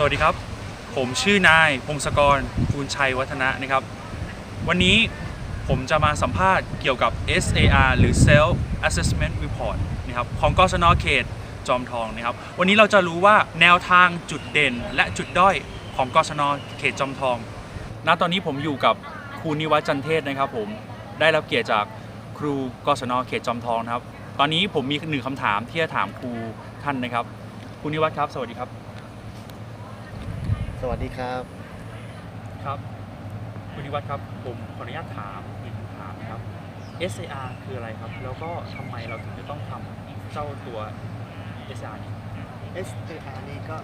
สวัสดีครับ ผมชื่อนายพงศกรภูลชัยวัฒนะนะครับ วันนี้ผมจะมาสัมภาษณ์เกี่ยวกับ SAR หรือ Self Assessment Report นะครับของกศนเขตจอมทองนะครับ วันนี้เราจะรู้ว่าแนวทางจุดเด่นและจุดด้อยของกศนเขตจอมทอง ณ ตอนนี้ผมอยู่กับครูนิวัฒน์จันเทศนะครับผม ได้รับเกียรติจากครูกศนเขตจอมทองนะครับ ตอนนี้ผมมีหนึ่งคำถามที่จะถามครูท่านนะครับ ครูนิวัฒน์ครับ สวัสดีครับ สวัสดีครับ ครับคุณนิวัฒน์ครับผมขออนุญาตถามอีกคำถามนะครับ SAR คืออะไรครับ แล้วก็ทำไมเราถึงจะต้องทำเจ้าตัว SAR นี้ SAR นี่ก็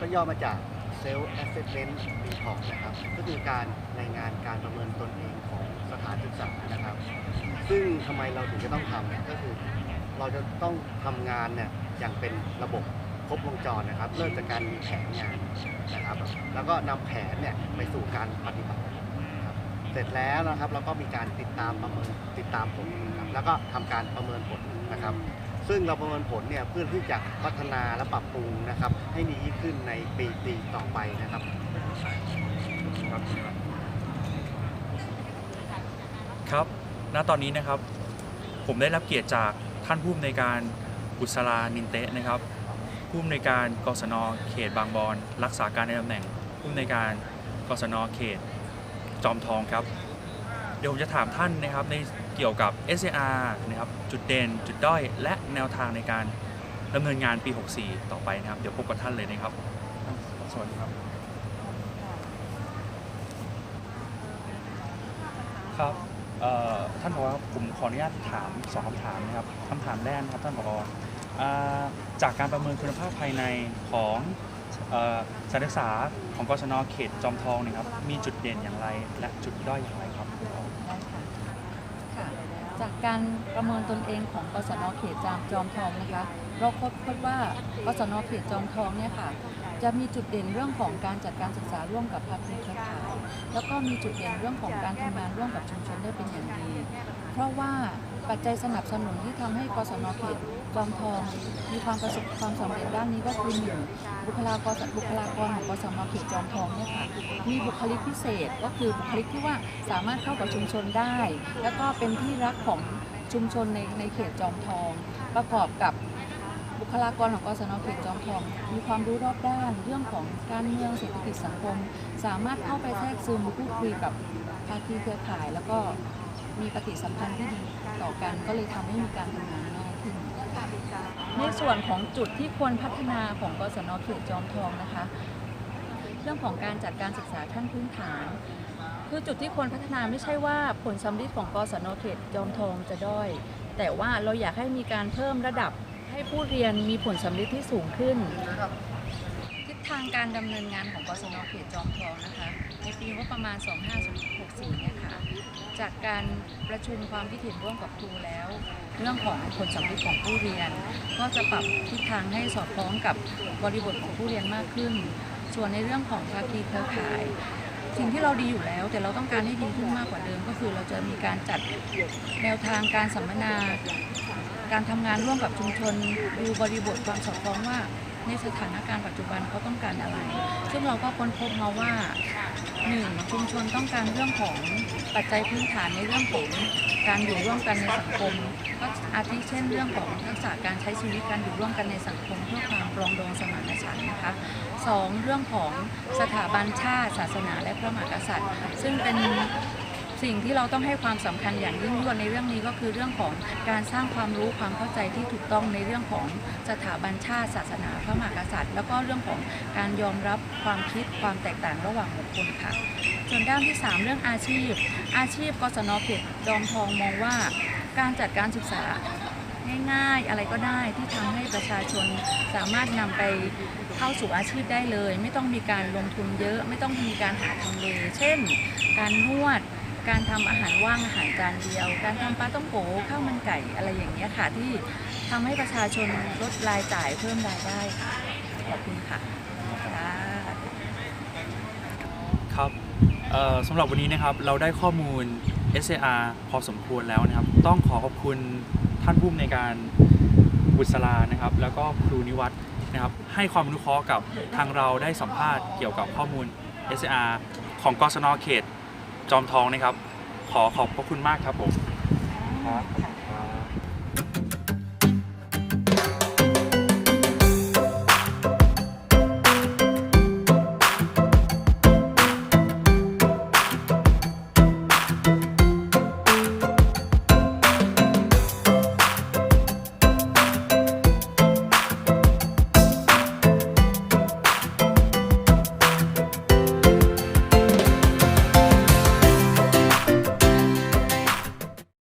ก็ย่อมาจาก Self Assessment Report นะครับ ก็คือการรายงานการประเมินตนเองของสถานศึกษานะครับ ซึ่งทำไมเราถึงจะต้องทำเนี่ยก็คือ เราจะต้องทำงานเนี่ยอย่างเป็นระบบ ครบวงจรนะครับ เริ่มจากการมีแผนงานนะครับ แล้วก็นำแผนเนี่ยไปสู่การปฏิบัติครับเสร็จแล้วนะครับเราก็มีการติดตามประเมินติดตามผลนะครับแล้วก็ทำการประเมินผลนะครับ ซึ่งเราประเมินผลเนี่ยเพื่อที่จะพัฒนาและปรับปรุงนะครับ ให้ดียิ่งขึ้นในปีปีต่อไปนะครับครับครับณตอนนี้นะครับ ผมได้รับเกียรติจากท่านผู้อำนวยการบุษรานินเตะนะครับ ผู้อำนวยการกศนเขตบางบอนรักษาการในตำแหน่งผู้อำนวยการกศนเขตจอมทองครับ เดี๋ยวผมจะถามท่านนะครับในเกี่ยวกับ SAR นะครับจุดเด่น จุดด้อย และแนวทางในการดำเนินงานปี 64 ต่อไปนะครับ เดี๋ยวพบกับท่านเลยนะครับ สวัสดีครับ ครับเอ่อท่านผอผมขออนุญาตถามสองคำถามนะครับคำถามแรกนะครับท่านผออ่า จากการประเมินคุณภาพภายในของสถานศึกษาของกศนเขตจอมทองเนะครับมีจุดเด่นอย่างไรและจุดด้อยอย่างไรครับ จากการประเมินตนเองของกศนเขตจามจอมทองนะคะ เราพบพบว่ากศนเขตจอมทองเนี่ยค่ะจะมีจุดเด่นเรื่องของการจัดการศึกษาร่วมกับภาคีเครือข่ายแล้วก็มีจุดเด่นเรื่องของการทำงานร่วมกับชุมชนได้เป็นอย่างดี เพราะว่า ปัจจัยสนับสนุนที่ทำให้กศนเขตจอมทอง มีความประสบความสำเร็จด้านนี้ก็คือหนึ่งบุคลากรบุคลากรของกศนเขตจอมทองเนี่ยค่ะมีบุคลิกพิเศษก็คือบุคลิกที่ว่าสามารถเข้ากับชุมชนได้ แล้วก็เป็นที่รักของชุมชนในในเขตจอมทอง ประกอบกับบุคลากรของกศนเขตจอมทอง มีความรู้รอบด้านเรื่องของการเมืองเศรษฐกิจสังคม สามารถเข้าไปแทรกซึมพูดคุยกับภาคีเครือข่าย แล้วก็ มีปฏิสัมพันธ์ที่ดีต่อกัน ก็เลยทำให้มีการทำงานง่ายขึ้น ในส่วนของจุดที่ควรพัฒนาของกศนเขตจอมทองนะคะ เรื่องของการจัดการศึกษาขั้นพื้นฐาน คือจุดที่ควรพัฒนาไม่ใช่ว่าผลสำลิดของกศนเขตจอมทองจะด้อย แต่ว่าเราอยากให้มีการเพิ่มระดับให้ผู้เรียนมีผลสำลิดที่สูงขึ้น ทางการดำเนินงานของกศนเขตจอมทองนะคะ ในปีงบประมาณ 2564เนี่ยค่ะ จากการประชุมความคิดเห็นร่วมกับครูแล้ว เรื่องของผลสำลิดของผู้เรียน ก็จะปรับทิศทางให้สอดคล้องกับบริบทของผู้เรียนมากขึ้น ส่วนในเรื่องของภาคีเครือข่ายสิ่งที่เราดีอยู่แล้ว แต่เราต้องการให้ดีขึ้นมากกว่าเดิม ก็คือเราจะมีการจัดแนวทางการสัมมนา การทำงานร่วมกับชุมชนดูบริบทความสอดคล้องว่า ในสถานการณ์ปัจจุบันเขาต้องการอะไร ซึ่งเราก็ค้นพบมาว่าหนึ่งชุมชนต้องการเรื่องของปัจจัยพื้นฐานในเรื่องของการอยู่ร่วมกันในสังคมก็อาทิเช่นเรื่องของทักษะการใช้ชีวิตการอยู่ร่วมกันในสังคมเพื่อความปรองดองสมานฉันท์นะคะสองเรื่องของสถาบันชาติ ศาสนาและพระมหากษัตริย์ ซึ่งเป็น สิ่งที่เราต้องให้ความสำคัญอย่างยิ่งยวดในเรื่องนี้ก็คือเรื่องของการสร้างความรู้ความเข้าใจที่ถูกต้องในเรื่องของสถาบันชาติศาสนาพระมหากษัตริย์ แล้วก็เรื่องของการยอมรับความคิดความแตกต่างระหว่างบุคคลค่ะ ส่วนด้านที่ 3 เรื่องอาชีพ อาชีพกศนเขตจอมทองมองว่าการจัดการศึกษาง่ายๆ อะไรก็ได้ที่ทำให้ประชาชนสามารถนำไปเข้าสู่อาชีพได้เลย ไม่ต้องมีการลงทุนเยอะ ไม่ต้องมีการหาทำเลเช่น การนวด การทำอาหารว่างอาหารจานเดียว การทำปลาต้องโกข้าวมันไก่อะไรอย่างเงี้ยค่ะ ที่ทำให้ประชาชนลดรายจ่ายเพิ่มรายได้ค่ะขอบคุณค่ะครับสำหรับวันนี้นะครับเราได้ข้อมูล SAR พอสมควรแล้วนะครับ ต้องขอขอบคุณท่านผู้อำนการบุษรานะครับ แล้วก็ครูนิวัฒนะครับ ให้ความอนุเคราะกับทางเราได้สัมภาษณ์เกี่ยวกับข้อมูล SAR ของกศนเขต จอมทองนะครับ ขอขอบพระคุณมากครับผม ครับ